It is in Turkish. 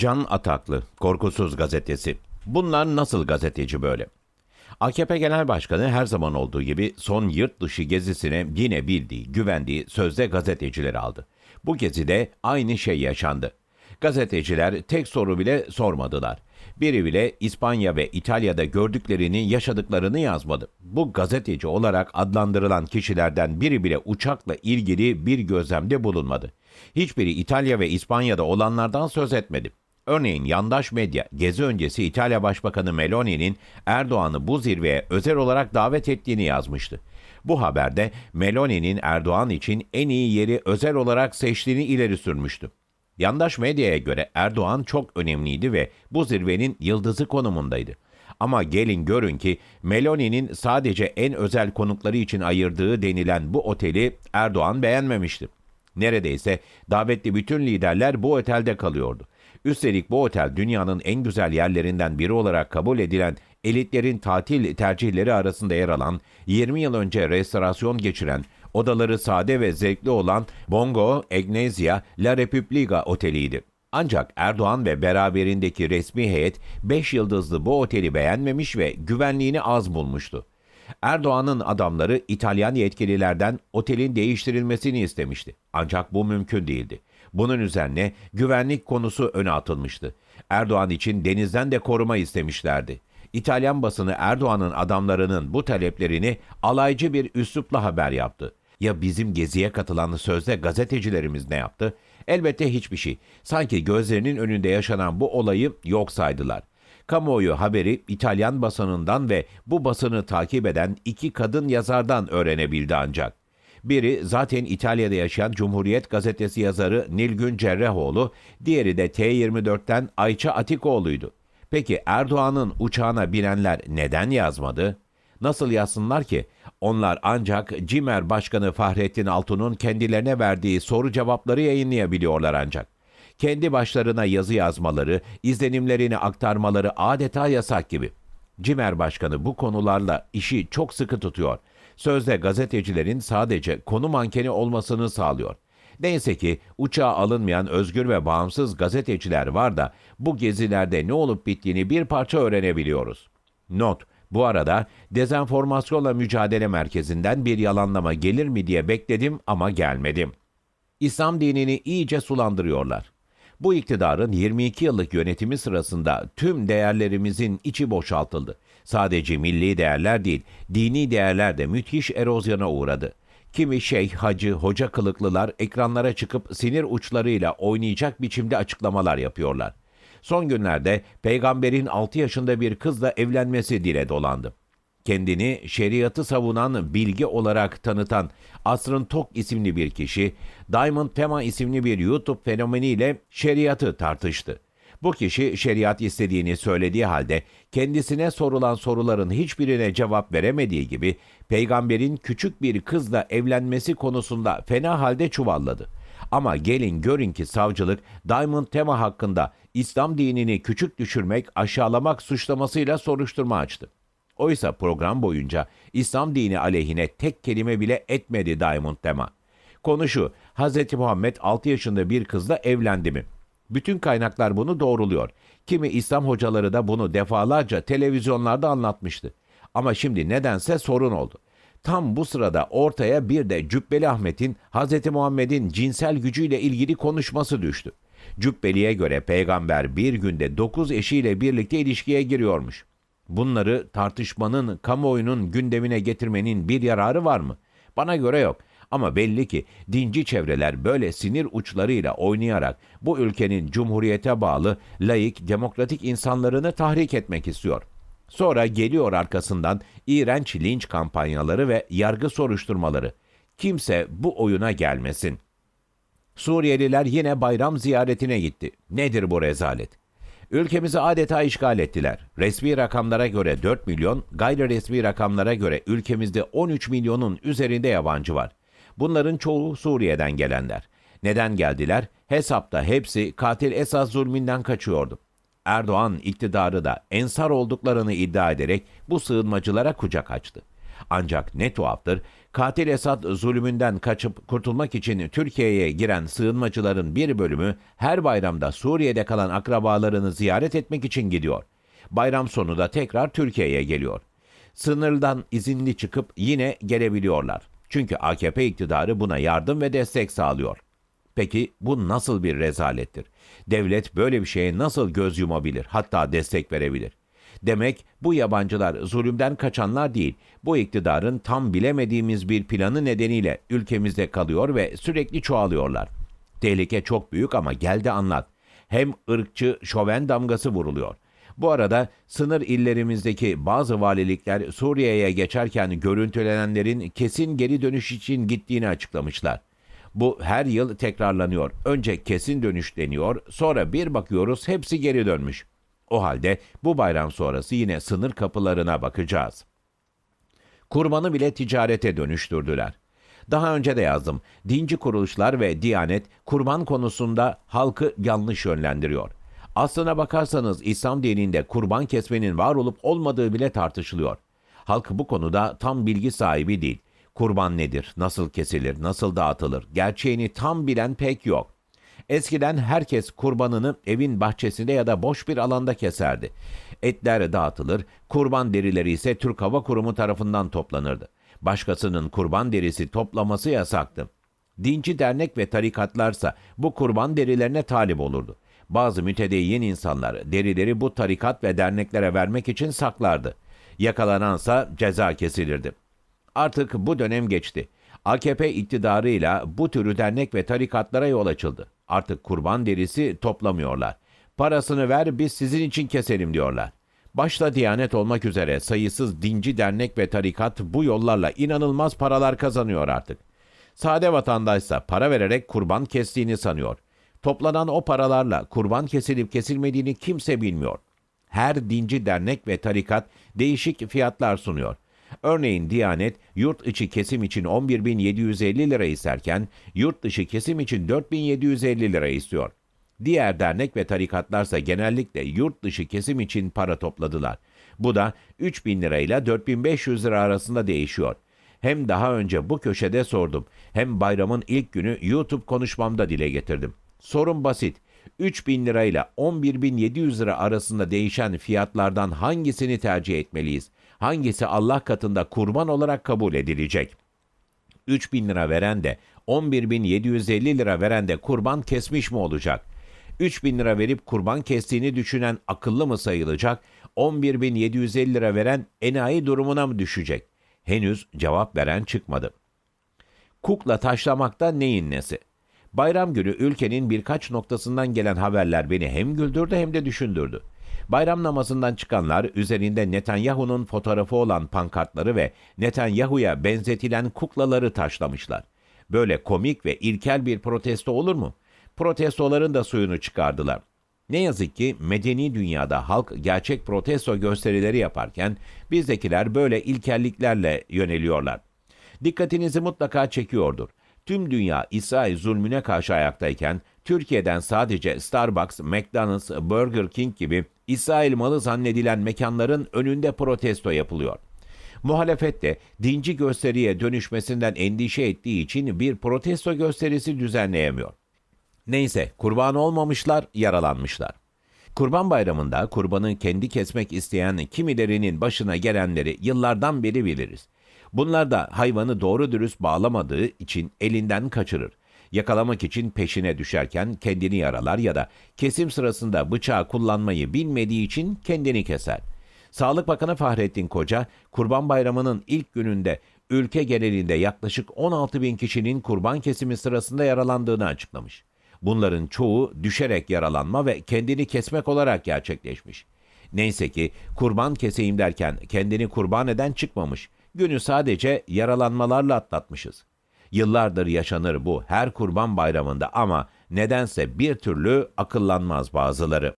Can Ataklı, Korkusuz Gazetesi. Bunlar nasıl gazeteci böyle? AKP Genel Başkanı her zaman olduğu gibi son yurt dışı gezisine yine bildiği, güvendiği sözde gazetecileri aldı. Bu gezide aynı şey yaşandı. Gazeteciler tek soru bile sormadılar. Biri bile İspanya ve İtalya'da gördüklerini, yaşadıklarını yazmadı. Bu gazeteci olarak adlandırılan kişilerden biri bile uçakla ilgili bir gözlemde bulunmadı. Hiçbiri İtalya ve İspanya'da olanlardan söz etmedi. Örneğin yandaş medya gezi öncesi İtalya Başbakanı Meloni'nin Erdoğan'ı bu zirveye özel olarak davet ettiğini yazmıştı. Bu haberde Meloni'nin Erdoğan için en iyi yeri özel olarak seçtiğini ileri sürmüştü. Yandaş medyaya göre Erdoğan çok önemliydi ve bu zirvenin yıldızı konumundaydı. Ama gelin görün ki Meloni'nin sadece en özel konukları için ayırdığı denilen bu oteli Erdoğan beğenmemişti. Neredeyse davetli bütün liderler bu otelde kalıyordu. Üstelik bu otel dünyanın en güzel yerlerinden biri olarak kabul edilen elitlerin tatil tercihleri arasında yer alan, 20 yıl önce restorasyon geçiren, odaları sade ve zevkli olan Bongo Egnesia La Repubblica oteliydi. Ancak Erdoğan ve beraberindeki resmi heyet 5 yıldızlı bu oteli beğenmemiş ve güvenliğini az bulmuştu. Erdoğan'ın adamları İtalyan yetkililerden otelin değiştirilmesini istemişti. Ancak bu mümkün değildi. Bunun üzerine güvenlik konusu öne atılmıştı. Erdoğan için denizden de koruma istemişlerdi. İtalyan basını Erdoğan'ın adamlarının bu taleplerini alaycı bir üslupla haber yaptı. Ya bizim geziye katılan sözde gazetecilerimiz ne yaptı? Elbette hiçbir şey. Sanki gözlerinin önünde yaşanan bu olayı yok saydılar. Kamuoyu haberi İtalyan basınından ve bu basını takip eden iki kadın yazardan öğrenebildi ancak. Biri zaten İtalya'da yaşayan Cumhuriyet Gazetesi yazarı Nilgün Cerrahoğlu, diğeri de T24'ten Ayça Atikoğlu'ydu. Peki Erdoğan'ın uçağına binenler neden yazmadı? Nasıl yazsınlar ki? Onlar ancak CİMER Başkanı Fahrettin Altun'un kendilerine verdiği soru cevapları yayınlayabiliyorlar ancak. Kendi başlarına yazı yazmaları, izlenimlerini aktarmaları adeta yasak gibi. CİMER Başkanı bu konularla işi çok sıkı tutuyor. Sözde gazetecilerin sadece konu mankeni olmasını sağlıyor. Neyse ki uçağa alınmayan özgür ve bağımsız gazeteciler var da bu gezilerde ne olup bittiğini bir parça öğrenebiliyoruz. Not bu arada Dezenformasyonla Mücadele Merkezi'nden bir yalanlama gelir mi diye bekledim ama gelmedim. İslam dinini iyice sulandırıyorlar. Bu iktidarın 22 yıllık yönetimi sırasında tüm değerlerimizin içi boşaltıldı. Sadece milli değerler değil, dini değerler de müthiş erozyona uğradı. Kimi şeyh, hacı, hoca kılıklılar ekranlara çıkıp sinir uçlarıyla oynayacak biçimde açıklamalar yapıyorlar. Son günlerde peygamberin 6 yaşında bir kızla evlenmesi dile dolandı. Kendini şeriatı savunan bilgi olarak tanıtan Asrın Tok isimli bir kişi, Diamond Tema isimli bir YouTube fenomeniyle şeriatı tartıştı. Bu kişi şeriat istediğini söylediği halde kendisine sorulan soruların hiçbirine cevap veremediği gibi peygamberin küçük bir kızla evlenmesi konusunda fena halde çuvalladı. Ama gelin görün ki savcılık Diamond Tema hakkında İslam dinini küçük düşürmek, aşağılamak suçlamasıyla soruşturma açtı. Oysa program boyunca İslam dini aleyhine tek kelime bile etmedi Diamond Tema. Konu şu, Hz. Muhammed 6 yaşında bir kızla evlendi mi? Bütün kaynaklar bunu doğruluyor. Kimi İslam hocaları da bunu defalarca televizyonlarda anlatmıştı. Ama şimdi nedense sorun oldu. Tam bu sırada ortaya bir de Cübbeli Ahmet'in Hz. Muhammed'in cinsel gücüyle ilgili konuşması düştü. Cübbeli'ye göre peygamber bir günde dokuz eşiyle birlikte ilişkiye giriyormuş. Bunları tartışmanın, kamuoyunun gündemine getirmenin bir yararı var mı? Bana göre yok. Ama belli ki dinci çevreler böyle sinir uçlarıyla oynayarak bu ülkenin cumhuriyete bağlı, laik, demokratik insanlarını tahrik etmek istiyor. Sonra geliyor arkasından iğrenç linç kampanyaları ve yargı soruşturmaları. Kimse bu oyuna gelmesin. Suriyeliler yine bayram ziyaretine gitti. Nedir bu rezalet? Ülkemizi adeta işgal ettiler. Resmi rakamlara göre 4 milyon, gayri resmi rakamlara göre ülkemizde 13 milyonun üzerinde yabancı var. Bunların çoğu Suriye'den gelenler. Neden geldiler? Hesapta hepsi katil Esad zulmünden kaçıyordu. Erdoğan iktidarı da ensar olduklarını iddia ederek bu sığınmacılara kucak açtı. Ancak ne tuhaftır, katil Esad zulümünden kaçıp kurtulmak için Türkiye'ye giren sığınmacıların bir bölümü her bayramda Suriye'de kalan akrabalarını ziyaret etmek için gidiyor. Bayram sonu da tekrar Türkiye'ye geliyor. Sınırdan izinli çıkıp yine gelebiliyorlar. Çünkü AKP iktidarı buna yardım ve destek sağlıyor. Peki bu nasıl bir rezalettir? Devlet böyle bir şeye nasıl göz yumabilir, hatta destek verebilir? Demek bu yabancılar zulümden kaçanlar değil, bu iktidarın tam bilemediğimiz bir planı nedeniyle ülkemizde kalıyor ve sürekli çoğalıyorlar. Tehlike çok büyük ama gel de anlat. Hem ırkçı, şoven damgası vuruluyor. Bu arada sınır illerimizdeki bazı valilikler Suriye'ye geçerken görüntülenenlerin kesin geri dönüş için gittiğini açıklamışlar. Bu her yıl tekrarlanıyor. Önce kesin dönüş deniyor, sonra bir bakıyoruz hepsi geri dönmüş. O halde bu bayram sonrası yine sınır kapılarına bakacağız. Kurbanı bile ticarete dönüştürdüler. Daha önce de yazdım. Dinci kuruluşlar ve Diyanet kurban konusunda halkı yanlış yönlendiriyor. Aslına bakarsanız İslam dininde kurban kesmenin var olup olmadığı bile tartışılıyor. Halk bu konuda tam bilgi sahibi değil. Kurban nedir, nasıl kesilir, nasıl dağıtılır, gerçeğini tam bilen pek yok. Eskiden herkes kurbanını evin bahçesinde ya da boş bir alanda keserdi. Etler dağıtılır, kurban derileri ise Türk Hava Kurumu tarafından toplanırdı. Başkasının kurban derisi toplaması yasaktı. Dinci dernek ve tarikatlarsa bu kurban derilerine talip olurdu. Bazı mütedeyyin insanlar derileri bu tarikat ve derneklere vermek için saklardı. Yakalanansa ceza kesilirdi. Artık bu dönem geçti. AKP iktidarıyla bu türü dernek ve tarikatlara yol açıldı. Artık kurban derisi toplamıyorlar. Parasını ver biz sizin için keselim diyorlar. Başta Diyanet olmak üzere sayısız dinci dernek ve tarikat bu yollarla inanılmaz paralar kazanıyor artık. Sade vatandaşsa para vererek kurban kestiğini sanıyor. Toplanan o paralarla kurban kesilip kesilmediğini kimse bilmiyor. Her dinci dernek ve tarikat değişik fiyatlar sunuyor. Örneğin Diyanet yurt içi kesim için 11.750 lira isterken yurt dışı kesim için 4.750 lira istiyor. Diğer dernek ve tarikatlarsa genellikle yurt dışı kesim için para topladılar. Bu da 3000 lira ile 4500 lira arasında değişiyor. Hem daha önce bu köşede sordum hem bayramın ilk günü YouTube konuşmamda dile getirdim. Sorun basit. 3000 lira ile 11700 lira arasında değişen fiyatlardan hangisini tercih etmeliyiz? Hangisi Allah katında kurban olarak kabul edilecek? 3000 lira veren de 11750 lira veren de kurban kesmiş mi olacak? 3000 lira verip kurban kestiğini düşünen akıllı mı sayılacak? 11750 lira veren enayi durumuna mı düşecek? Henüz cevap veren çıkmadı. Kukla taşlamakta neyin nesi? Bayram günü ülkenin birkaç noktasından gelen haberler beni hem güldürdü hem de düşündürdü. Bayram namazından çıkanlar üzerinde Netanyahu'nun fotoğrafı olan pankartları ve Netanyahu'ya benzetilen kuklaları taşlamışlar. Böyle komik ve ilkel bir protesto olur mu? Protestoların da suyunu çıkardılar. Ne yazık ki medeni dünyada halk gerçek protesto gösterileri yaparken bizdekiler böyle ilkelliklerle yöneliyorlar. Dikkatinizi mutlaka çekiyordur. Tüm dünya İsrail zulmüne karşı ayaktayken Türkiye'den sadece Starbucks, McDonald's, Burger King gibi İsrail malı zannedilen mekanların önünde protesto yapılıyor. Muhalefet de dinci gösteriye dönüşmesinden endişe ettiği için bir protesto gösterisi düzenleyemiyor. Neyse kurban olmamışlar, yaralanmışlar. Kurban Bayramı'nda kurbanı kendi kesmek isteyen kimilerinin başına gelenleri yıllardan beri biliriz. Bunlar da hayvanı doğru dürüst bağlamadığı için elinden kaçırır. Yakalamak için peşine düşerken kendini yaralar ya da kesim sırasında bıçağı kullanmayı bilmediği için kendini keser. Sağlık Bakanı Fahrettin Koca, Kurban Bayramı'nın ilk gününde ülke genelinde yaklaşık 16 bin kişinin kurban kesimi sırasında yaralandığını açıklamış. Bunların çoğu düşerek yaralanma ve kendini kesmek olarak gerçekleşmiş. Neyse ki kurban keseyim derken kendini kurban eden çıkmamış. Günü sadece yaralanmalarla atlatmışız. Yıllardır yaşanır bu her kurban bayramında ama nedense bir türlü akıllanmaz bazıları.